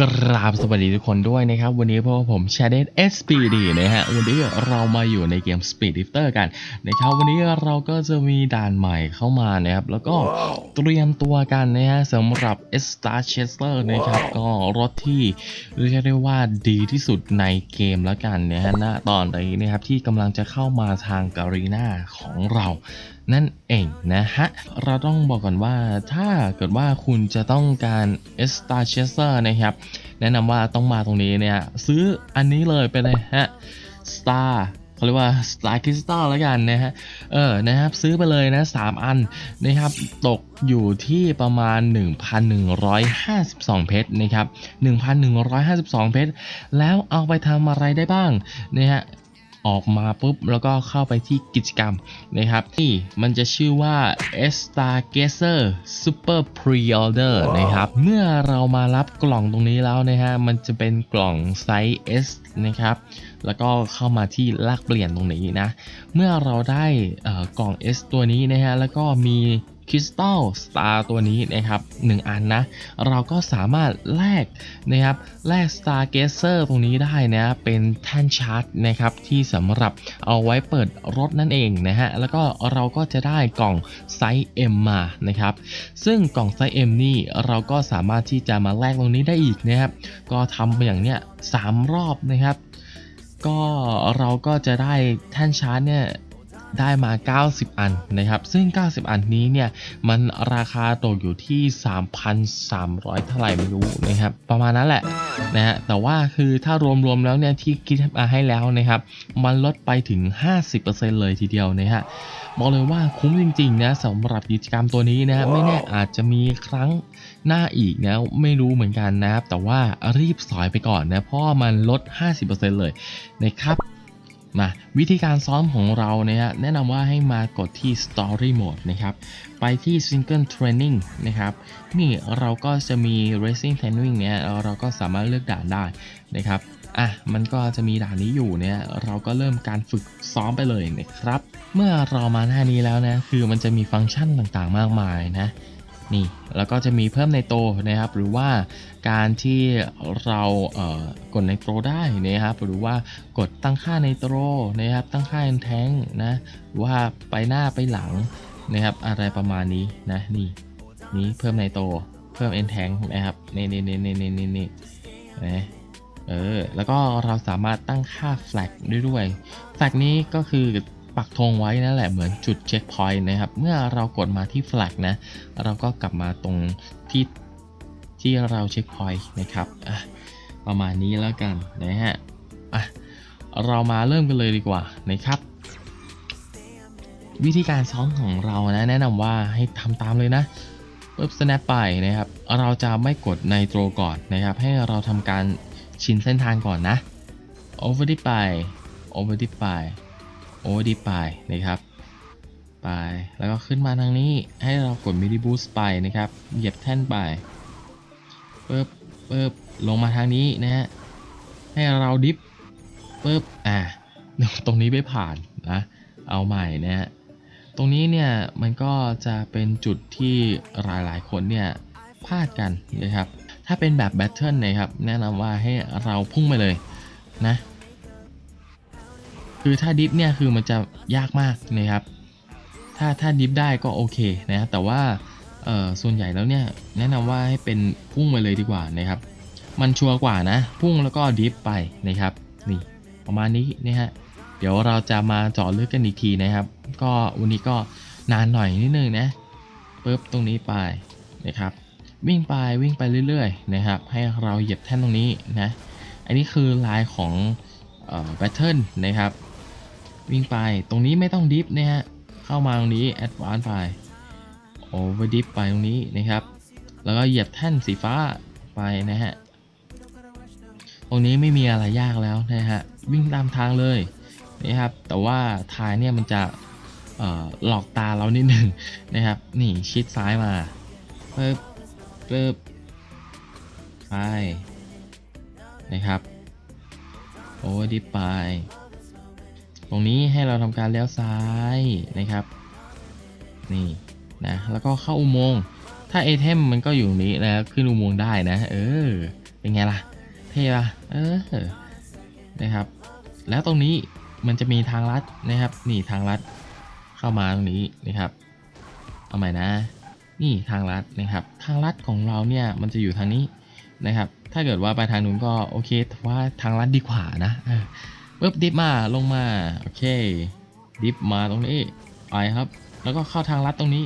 กราบสวัสดีทุกคนด้วยนะครับ วันนี้พวกผมชาเดน SPD นะฮะ วันนี้เรามาอยู่ในเกม Speed Lifter กันนะครับ วันนี้เราก็จะมีด่านใหม่เข้ามานะครับ แล้วก็เตรียมตัวกันนะฮะสำหรับ S Star Chaser นะครับ ก็รถที่เรียกได้ว่าดีที่สุดในเกมแล้วกันนะฮะณตอนนี้นะครับที่กำลังจะเข้ามาทางการีนาของเรา นั่นเองนะฮะ เราต้องบอกก่อนว่าถ้าเกิดว่าคุณจะต้องการ S Star Chaser นะครับ แนะนำว่าต้องมาตรงนี้เนี่ยซื้ออันนี้เลยไปเลยฮะ Star เขาเรียกว่า Star Crystal แล้วกันนะฮะ เออ นะครับ ซื้อไปเลยนะ 3 อันนะครับ ตกอยู่ที่ประมาณ 1,152 เพชรนะครับ 1,152 เพชร แล้วเอาไปทำอะไรได้บ้างนะฮะ ออกมาปุ๊บ แล้วก็เข้าไปที่กิจกรรมนะครับนี่มันจะชื่อว่า S Star Gazer Super Pre-order นะครับ เมื่อเรามารับกล่องตรงนี้แล้วนะฮะมันจะเป็นกล่องไซส์ S นะครับแล้วก็เข้ามาที่ลากเปลี่ยนตรงนี้นะ เมื่อเราได้เอ่อกล่อง S ตัวนี้นะฮะแล้วก็มี คริสตัลสตาร์ตัวนี้นะครับ1อันนะ เราก็สามารถแลกนะครับแลก Star g a z e r ตรงนี้ได้นะเป็นแท่นชาร์จนะครับที่สำหรับเอาไว้เปิดรถนั่นเองนะฮะแล้วก็เราก็จะได้กล่องไซส์ M มานะครับซึ่งกล่องไซส์ M นี่เราก็สามารถที่จะมาแลกตรงนี้ได้อีกนะครับก็ทำอย่างเนี้ยสามรอบนะครับก็เราก็จะได้แท่นชาร์จเนี่ย ได้มา 90 อันนะครับ ซึ่ง 90 อันนี้เนี่ยมันราคาตกอยู่ที่ 3,300 เท่าไหร่ไม่รู้นะครับ ประมาณนั้นแหละนะฮะแต่ว่าคือถ้ารวมๆแล้วเนี่ยที่คิดมาให้แล้วนะครับ มันลดไปถึง 50%เลยทีเดียวนะฮะบอกเลยว่าคุ้มจริงๆนะสำหรับกิจกรรมตัวนี้นะไม่แน่อาจจะมีครั้งหน้าอีกนะไม่รู้เหมือนกันนะครับแต่ว่ารีบสอยไปก่อนนะเพราะมันลด 50%เลยนะครับ มาวิธีการซ้อมของเราเนี่ยแนะนำว่าให้มากดที่ Story Mode นะครับ ไปที่ Single Training นะครับ นี่เราก็จะมี Racing Training เนี่ยเราก็สามารถเลือกด่านได้นะครับ อะ มันก็จะมีด่านนี้อยู่เนี่ยเราก็เริ่มการฝึกซ้อมไปเลยนะครับ เมื่อเรามาหน้านี้แล้วนะ คือมันจะมีฟังก์ชันต่างๆ มากมายนะนี่แล้วก็จะมีเพิ่มในโตนะครับ หรือว่า การที่เราเกดในโตได้นะครับหรือว่ากดตั้งค่าในโตนะครับตั้งค่าแทงนะว่าไปหน้าไปหลังนะครับอะไรประมาณนี้นะนี่นี้เพิ่มในโตเพิ่ม end tank นะครับนี่นี่นี่นี่นี่นี่นี่นะเออแล้วก็เราสามารถตั้งค่า flag ได้ด้วย flag นี้ก็คือปักธงไว้นั่นแหละเหมือนจุดเช็คพอยต์นะครับ เมื่อเรากดมาที่ flag นะ เราก็กลับมาตรงที่ ที่เราเช็คพอยต์นะครับประมาณนี้แล้วกันนะฮะเรามาเริ่มกันเลยดีกว่านะครับ วิธีการซ้อมของเรานะแนะนำว่าให้ทำตามเลยนะปุ๊บ snap ไปนะครับ เราจะไม่กดในโตรก่อนนะครับ ให้เราทำการชินเส้นทางก่อนนะ over ที่ไป over ที่ไป over ที่ไปนะครับ ไป แล้วก็ขึ้นมาทางนี้ให้เรากด midi boost ไปนะครับ เหยียบแท่นไป ปึ๊บปึ๊บลงมาทางนี้นะฮะให้เราดิฟปึ๊บอ่าตรงนี้ไม่ผ่านนะเอาใหม่นะฮะตรงนี้เนี่ยมันก็จะเป็นจุดที่หลายๆ คนเนี่ยพลาดกันนะครับถ้าเป็นแบบแบทเทิลนะครับแนะนำว่าให้เราพุ่งไปเลยนะคือถ้าดิฟเนี่ยคือมันจะยากมากนะครับถ้าถ้าดิฟได้ก็โอเคนะแต่ว่า ส่วนใหญ่แล้วเนี่ยแนะนำว่าให้เป็นพุ่งไปเลยดีกว่านะครับ มันชัวร์กว่านะ พุ่งแล้วก็ดิฟไปนะครับนี่ประมาณนี้นะฮะเดี๋ยวเราจะมาเจาะลึกกันอีกทีนะครับ ก็วันนี้ก็นานหน่อยนิดนึงนะปุ๊บตรงนี้ไปนะครับ วิ่งไปวิ่งไปเรื่อยๆนะครับ ให้เราเหยียบแท่นตรงนี้นะอันนี้คือลายของแบทเทิลนะครับ วิ่งไปตรงนี้ไม่ต้องดิฟนะฮะเข้ามาตรงนี้แอดวานไป อเวอร์ดิฟไปตรงนี้นะครับ แล้วก็เหยียบแท่นสีฟ้าไปนะฮะ ตรงนี้ไม่มีอะไรยากแล้วนะฮะ วิ่งตามทางเลยนะครับ แต่ว่าทายเนี่ยมันจะหลอกตาเรานิดหนึ่งนะครับ นี่ชิดซ้ายมาปึ๊บปึ๊บไปนะครับโอเวอร์ดิฟไปตรงนี้ให้เราทำการเลี้ยวซ้ายนะครับ นี่ นะแล้วก็เข้าอุโมงค์ถ้าไอเทมมันก็อยู่ตรงนี้นะขึ้นอุโมงค์ได้นะ เออเป็นไงล่ะ เท่ปะเออนะครับ แล้วตรงนี้มันจะมีทางลัดนะครับ นี่ทางลัดเข้ามาตรงนี้นะครับเอาใหม่นะ นี่ทางลัดนะครับ ทางลัดของเราเนี่ยมันจะอยู่ทางนี้นะครับ ถ้าเกิดว่าไปทางนู้นก็โอเคแต่ว่าทางลัดดีกว่านะออปึ๊บดิฟมาลงมาโอเคดิฟมาตรงนี้ไปครับ แล้วก็เข้าทางลัดตรงนี้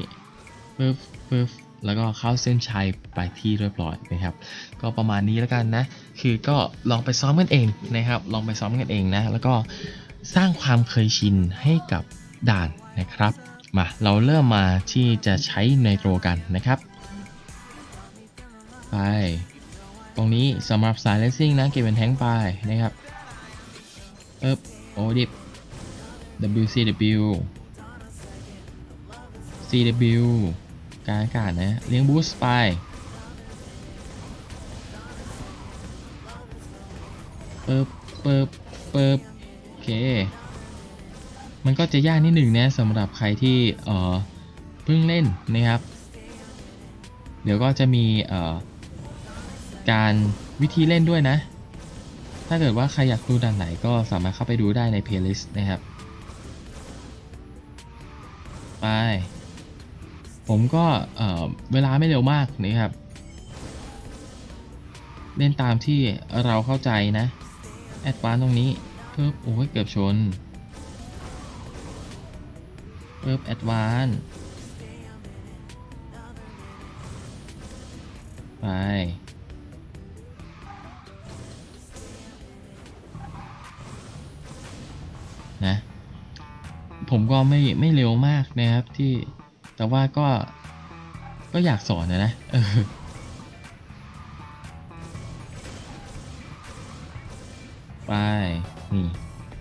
ปึ๊บปึ๊บแล้วก็เข้าเส้นชัยไปที่เรียบร้อยนะครับ ก็ประมาณนี้แล้วกันนะ คือก็ลองไปซ้อมกันเองนะครับ ลองไปซ้อมกันเองนะ แล้วก็สร้างความเคยชินให้กับด่านนะครับ มาเราเริ่มมาที่จะใช้ไนโตรกันนะครับ ไป ตรงนี้สำหรับสายเลสซิ่งนะ เก็บเป็นแทงไปนะครับเอ๊บโอดิบ WCW CW การอากาศนะเลี้ยงบูสไปเปิบเปิบเปิบโอเค มันก็จะยากนิดหนึ่งนะสำหรับใครที่เอ่อเพิ่งเล่นนะครับ เดี๋ยวก็จะมีเอ่อการวิธีเล่นด้วยนะ ถ้าเกิดว่าใครอยากดูด่านไหนก็สามารถเข้าไปดูได้ในเพลย์ลิสต์นะครับ ไป ผมก็เเวลาไม่เร็วมากนะครับ เล่นตามที่เราเข้าใจนะ แอดวานตรงนี้เพิ่มโอ้ยเกือบชนเพิ่มแอดวานไปนะ ผมก็ไม่ไม่เร็วมากนะครับที่ แต่ว่าก็ก็อยากสอนนะนะเออไปนี่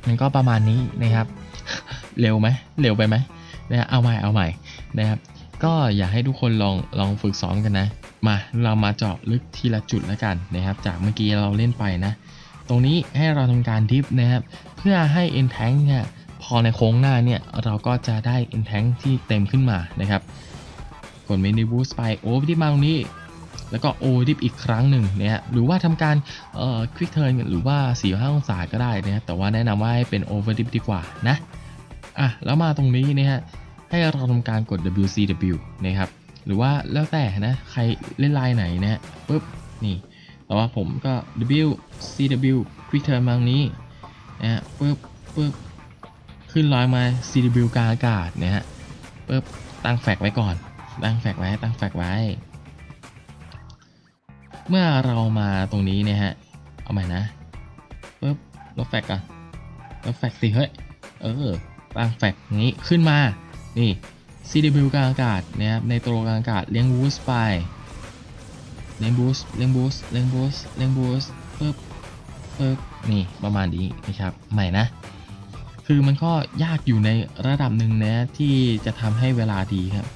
มันก็ประมาณนี้นะครับ เร็วไหมเร็วไปไหมนะเอาใหม่เอาใหม่นะครับ ก็อยากให้ทุกคนลองลองฝึกซ้อมกันนะ มาเรามาเจาะลึกทีละจุดแล้วกันนะครับ จากเมื่อกี้เราเล่นไปนะ ตรงนี้ให้เราทำการดิฟนะครับ เพื่อให้ end tank เนี่ย พอในโค้งหน้าเนี่ย เราก็จะได้ end tank ที่เต็มขึ้นมานะครับ กด mini boost ไปโอ้ดิฟมาตรงนี้ แล้วก็โอดิฟอีกครั้งหนึ่งนะฮะหรือว่าทำการเอ่อ quick turn หรือว่า4-5องศาก็ได้นะครับแต่ว่าแนะนำว่าให้เป็น over dip ดีกว่านะอะแล้วมาตรงนี้นะฮะให้เราทำการกด WCW นะครับหรือว่าแล้วแต่นะใครเล่นลายไหนนะฮะปุ๊บนี่แต่ว่าผมก็ WCW quick turn มาตรงนี้นะฮะปุ๊บปุ๊บ ขึ้นลอยมา CW กลางอากาศนะฮะปุ๊บตั้งแฟกไว้ก่อน ตั้งแฟกไว้ ตั้งแฟกไว้ เมื่อเรามาตรงนี้เนี่ยฮะ เอาใหม่นะปุ๊บลบแฟกก่อนลบแฟกสิเฮ้ย เออ ตั้งแฟกนี้ขึ้นมา นี่ CW กลางอากาศนะครับ ในตัวกลางอากาศเลี้ยงบูสต์ไป เลี้ยงบูสต์เลี้ยงบูสต์เลี้ยงบูสต์เลี้ยงบูสต์ปึ๊บปึ๊บนี่ประมาณนี้นะครับ ใหม่นะ คือมันก็ยากอยู่ในระดับหนึ่งนะที่จะทำให้เวลาดีครับ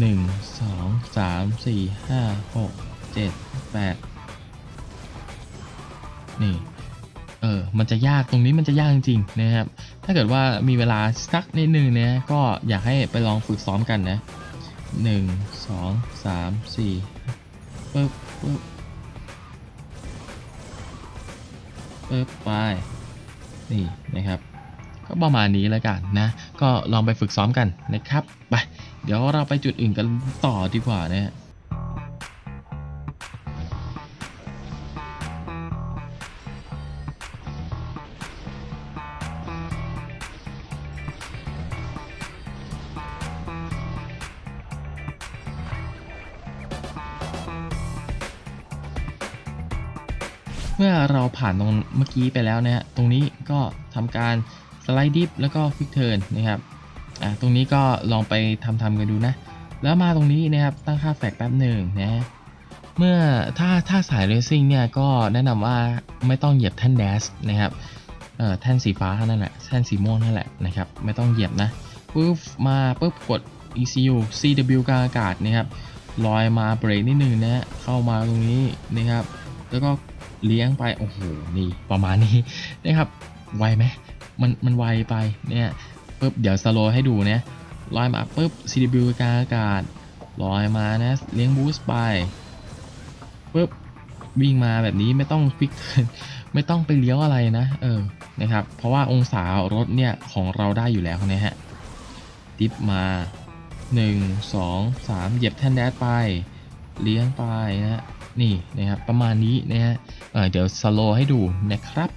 1 2 3 4 5 6 7 8 นี่ เออ มันจะยากตรงนี้มันจะยากจริงๆนะครับ ถ้าเกิดว่ามีเวลาสักนิดนึงเนี่ยก็อยากให้ไปลองฝึกซ้อมกันนะ 1 2 3 4ปึ๊บปึ๊บปึ๊บไปนี่นะครับ ก็ประมาณนี้แล้วกันนะ ก็ลองไปฝึกซ้อมกันนะครับ ไป เดี๋ยวเราไปจุดอื่นกันต่อดีกว่านะฮะเมื่อเราผ่านตรงเมื่อกี้ไปแล้วนะฮะ ตรงนี้ก็ทำการ สไลด์ดิฟแล้วก็ควิกเทิร์นนะครับอ่าตรงนี้ก็ลองไปทำทำกันดูนะ แล้วมาตรงนี้นะครับตั้งค่าแฟกแป๊บหนึ่งนะเมื่อถ้าถ้าสายเรซิ่งเนี่ยก็แนะนำว่าไม่ต้องเหยียบแท่นแดชนะครับเอ่อแท่นสีฟ้านั่นแหละแท่นสีม่วงนั่นแหละนะครับไม่ต้องเหยียบนะปุ๊บมาปุ๊บกด ECU CW กลางอากาศนะครับลอยมาเบรกนิดนึงนะเข้ามาตรงนี้นะครับ แล้วก็เลี้ยงไป โอ้โห นี่ประมาณนี้นะครับ ไวไหม มันมันไวไปเนี่ยปุ๊บเดี๋ยวสโลให้ดูนะลอยมาปุ๊บ CW กลางอากาศลอยมานะเลี้ยงบูสต์ไปปุ๊บวิ่งมาแบบนี้ไม่ต้องควิกไม่ต้องไปเลี้ยวอะไรนะ เออนะครับเพราะว่าองศารถเนี่ยของเราได้อยู่แล้วนะฮะดิฟมา 1 2 3 เหยียบแท่นแดดไป เลี้ยงไปนะฮะนี่นะครับประมาณนี้นะฮะเออเดี๋ยวสโลให้ดูนะครับ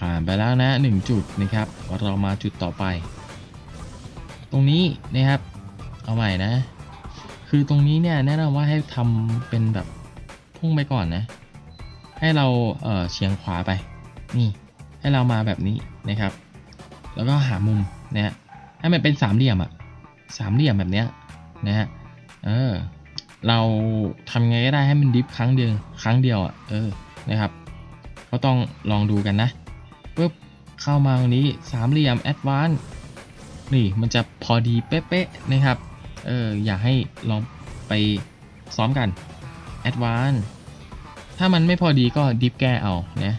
ผ่านไปแล้วนะหนึ่งจุดนะครับ เรามาจุดต่อไป ตรงนี้นะครับ เอาใหม่นะ คือตรงนี้เนี่ยแนะนำว่าให้ทำเป็นแบบพุ่งไปก่อนนะ ให้เราเออเฉียงขวาไป นี่ ให้เรามาแบบนี้นะครับ แล้วก็หามุมนะฮะ ให้มันเป็นสามเหลี่ยมอะสามเหลี่ยมแบบเนี้ยนะฮะ เออ เราทำไงก็ได้ให้มันดิฟครั้งเดียว ครั้งเดียวอะเออ นะครับ ก็ต้องลองดูกันนะ ปุ๊บเข้ามาตรงนี้สามเหลี่ยมแอดวานนี่มันจะพอดีเป๊ะๆนะครับเอออยากให้ลองไปซ้อมกันแอดวานถ้ามันไม่พอดีก็ดิฟแก้เอานะ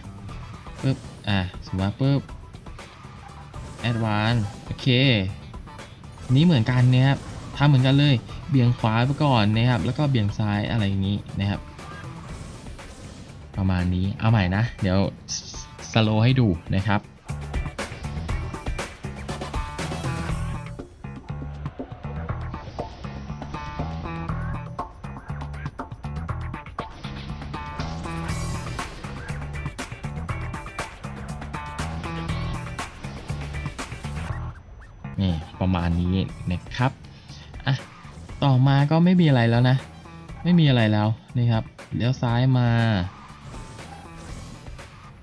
ปุ๊บอะสมมติว่าปุ๊บแอดวานโอเค นี้เหมือนกันนะครับทำเหมือนกันเลย เบี่ยงขวาไปก่อนนะครับ แล้วก็เบี่ยงซ้ายอะไรอย่างนี้นะครับ ประมาณนี้ เอาใหม่นะ เดี๋ยว สโลให้ดูนะครับนี่ประมาณนี้นะครับ อะ ต่อมาก็ไม่มีอะไรแล้วนะ ไม่มีอะไรแล้วนะครับ เลี้ยวซ้ายมา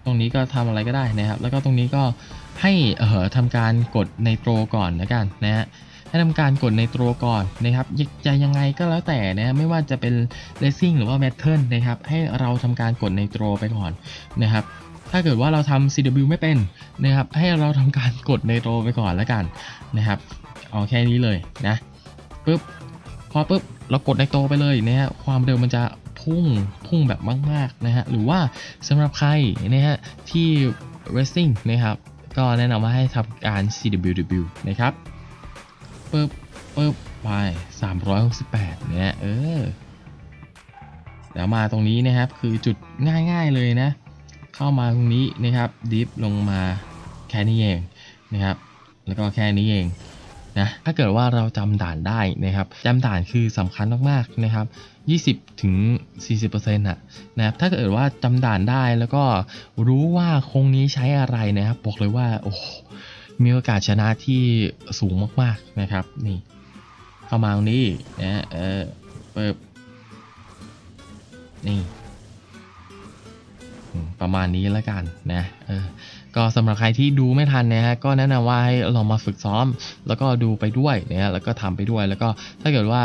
รงนี้ก็ทำอะไรก็ได้นะครับ แล้วก็ตรงนี้ก็ให้เอ่อทำการกดในโตรก่อนนะกันนะฮะให้ทำการกดในโตรก่อนนะครับจะยังไงก็แล้วแต่นะไม่ว่าจะเป็น racing หรือว่า battle นะครับให้เราทำการกดในโตรไปก่อนนะครับถ้าเกิดว่าเราทำ CW ไม่เป็นนะครับให้เราทำการกดในโตรไปก่อนแล้วกันนะครับเอาแค่นี้เลยนะปุ๊บพอปุ๊บเรากดในโตรไปเลยนะฮะความเร็วมันจะ พุ่งพุ่งแบบมากๆนะฮะหรือว่าสำหรับใครนะฮะที่ racing นะครับก็แนะนำว่าให้ทำการ CWW นะครับปึ๊บปึ๊บไป368เนี่ยเออแล้วมาตรงนี้นะครับคือจุดง่ายๆเลยนะ เข้ามาตรงนี้นะครับดิฟลงมาแค่นี้เองนะครับ แล้วก็แค่นี้เอง นะถ้าเกิดว่าเราจำด่านได้นะครับจำด่านคือสำคัญมากๆนะครับ 20ถึง40%น่ะนะครับถ้าเกิดว่าจำด่านได้แล้วก็รู้ว่าคงนี้ใช้อะไรนะครับบอกเลยว่าโอ้มีโอกาสชนะที่สูงมากๆนะครับนี่เข้ามาตรงนี้นะเออเปิบนี่ประมาณนี้แล้วกันนะเออ ก็สำหรับใครที่ดูไม่ทันนะฮะก็แนะนำว่าให้ลองมาฝึกซ้อม แล้วก็ดูไปด้วยนะฮะแล้วก็ทำไปด้วยแล้วก็ถ้าเกิดว่า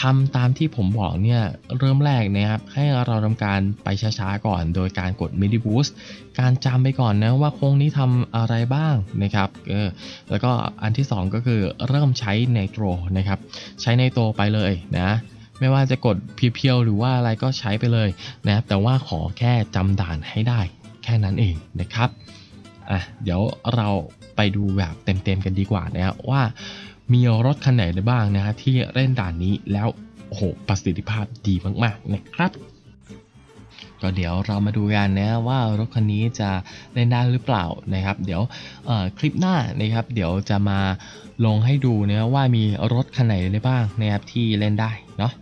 ทำตามที่ผมบอกเนี่ยเริ่มแรกนะครับให้เราทำการไปช้าๆก่อน โดยการกด midi boost การจำไปก่อนนะว่าโค้งนี้ทำอะไรบ้างนะครับเออแล้วก็อันที่สองก็คือเริ่มใช้ไนโตรนะครับใช้ไนโตรไปเลยนะไม่ว่าจะกดเพียวๆหรือว่าอะไรก็ใช้ไปเลยนะครับแต่ว่าขอแค่จำด่านให้ได้แค่นั้นเองนะครับ อะเดี๋ยวเราไปดูแบบเต็มๆกันดีกว่านะครับว่ามีรถคันไหนได้บ้างนะฮะที่เล่นด่านนี้แล้วโอ้โหประสิทธิภาพดีมากๆนะครับก็เดี๋ยวเรามาดูกันนะว่ารถคันนี้จะเล่นได้หรือเปล่านะครับ เดี๋ยวเอ่อคลิปหน้านะครับ เดี๋ยวจะมาลงให้ดูนะว่ามีรถคันไหนได้บ้างนะครับที่เล่นได้เนาะ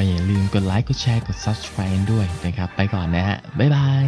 ก็อย่าลืมกดไลค์กดแชร์กด subscribe ด้วยนะครับ ไปก่อนนะฮะ บ๊ายบาย